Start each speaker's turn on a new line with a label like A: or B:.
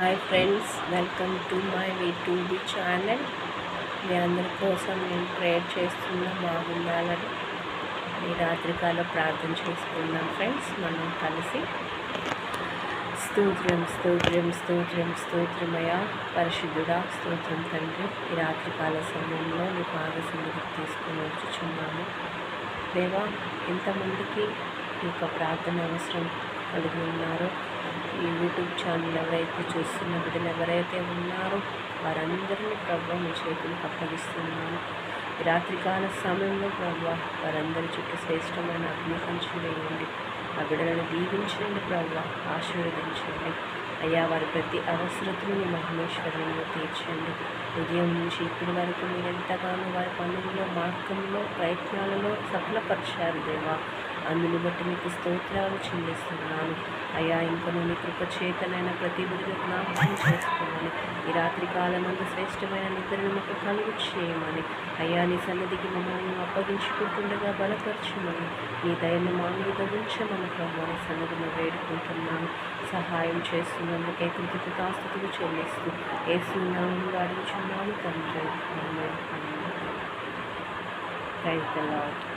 A: Hi friends welcome to my YouTube channel. మీ అందరి కోసం నేను ప్రేయర్ చేస్తున్నా బాగుండాలని ఈ రాత్రికాల ప్రార్థన చేసుకుందాం ఫ్రెండ్స్ మనం కలిసి. స్తోత్రం స్తోత్రం స్తోత్రం స్తోత్రమయ పరిశుద్ధుడా స్తోత్రం తండ్రి ఈ రాత్రికాల సమయంలో నీ పాద సన్నిధికి తీసుకుని వచ్చుచున్నాము. దేవా ఇంతమందికి ఈ యొక్క ప్రార్థన అవసరం కలిగి ఉన్నారో యూట్యూబ్ ఛానల్ ఎవరైతే చూస్తున్న బిడ్డలు ఎవరైతే ఉన్నారో వారందరినీ ప్రభు మీ చేతులకు అప్పగిస్తున్నాను. రాత్రికాల సమయంలో ప్రభు వారందరి చుట్టూ శ్రేష్టమైన అగ్నికంచం వేయండి ఆ బిడ్డలను దీవించండి ప్రభు ఆశీర్వదించండి. అయ్యా వారి ప్రతి అవసరతను మహేశ్వరంలో తీర్చండి. ఉదయం నుంచి ఇప్పటి వరకు మీరు ఎంతగానో వారి పనుల్లో మార్గంలో ప్రయత్నాలలో సఫలపరిచారు దేవా. అందుని బట్టి మీకు స్తోత్రాలు చెల్లిస్తున్నాను. అయ్యా ఇంకా నీ కృప చేతనైన ప్రతి బిడ్డను జ్ఞాపకం చేసుకోమని ఈ రాత్రి కాలమందు శ్రేష్టమైన నిద్రను మాకు కలుగు చేయమని అయ్యా నీ సన్నిధికి మమ్మల్ని అప్పగించుకుంటుండగా బలపరచమని. నీ దయను మా మీద ఉంచమని ప్రభు సన్నిధిని వేడుకుంటున్నాను. సహాయం చేస్తున్నందుకే కృతజ్ఞతాస్థుతులు చెల్లిస్తూ ఏసునామంలో అడుగుచున్నాను తండ్రి. Thank you